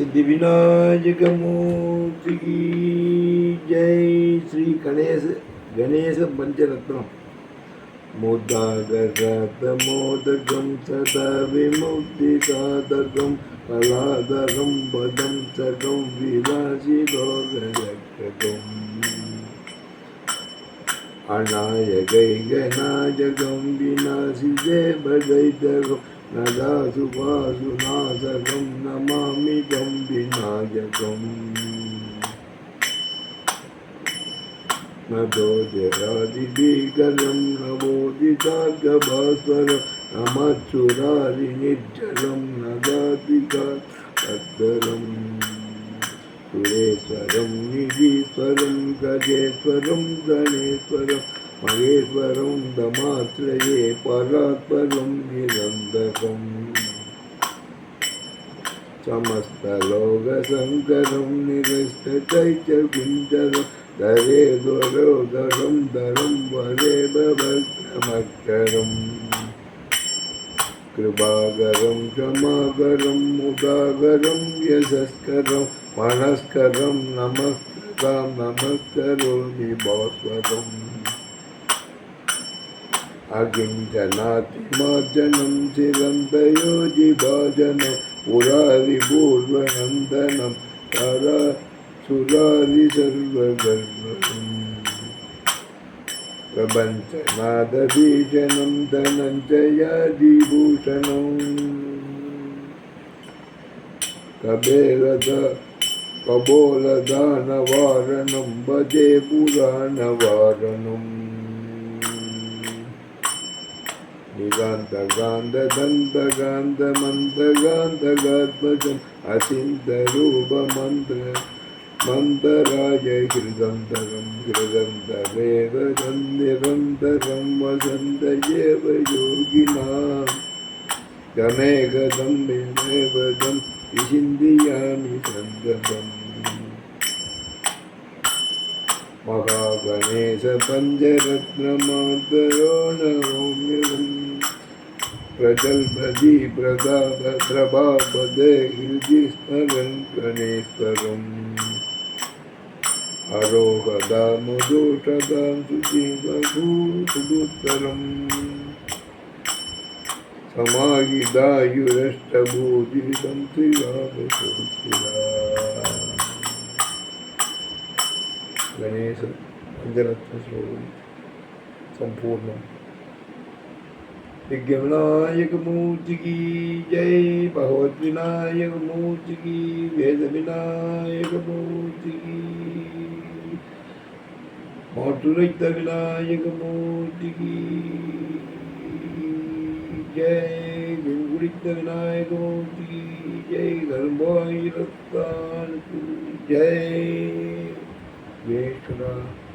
सिद्धि विनायक मूर्ति की जय श्री गणेश गणेश पंचरत्न। मोदागरात मोदकं सदा विमुक्तिसाधकं कलाधरं पदं सकं विलासिलोकजगम् अनायकैकनायकं विनाशिदेवदैतकं नदासुभासुनाशकं नमामि तं विनायकम् नदोजरादिभीकरं नमोदितार्गभास्वरं नमच्छुरारिनिर्जलं नदातिकात्तरम् सुरेश्वरं निधीश्वरं गजेश्वरं गणेश्वरं महेश्वरं दमात्रये परात्परं निरन्तरम् समस्तलोकशङ्करं निरस्तचैत्यकुञ्जरं धरे दुरोदरं, धरं वरे भक्तमक्षरम् कृपाकरं, क्षमाकरं मुदाकरं यशस्करं, मनस्करं, नमस्कृतां, नमस्करोमि भास्वरम् अकिञ्चनातिमार्जनं चिरन्तयोजिभाजनं पुरारिपूर्वनन्दनं तरा सुरारि सर्वगर्वम् प्रपञ्चनादभीषणं धनञ्जयादिभूषणम् कबेरद कबोलदानवारणं भजे पुराणवारणम् நிகாந்த காந்த தந்த காந்த மந்த காந்த காத்மஜம் அசிந்த ரூப மந்திர மந்தராய கிருதந்தகம் கிருதந்த வேதம் நிரந்தரம் வசந்த ஏவ யோகினாம் கணேகதம் நினைவதம் இசிந்தியாமி சந்ததம் महागणेशपञ्चरत्नमातयो नो मृं प्रजल्पति प्रदािस्मरन् गणेश्वरम् अरोगदा मधुटदां सुभूतदुत्तरं समागिदायुरष्टभूजितं तु गणेश पञ्चरत्नश्लोकं सम्पूर्णम् विघ्नविनायक मूर्ति की जय भगवत विनायक मूर्ति की वेद विनायक मूर्ति की मातुरहित विनायक मूर्ति की जय गुरुगुरित विनायक मूर्ति की जय रत्तान की जय Lord.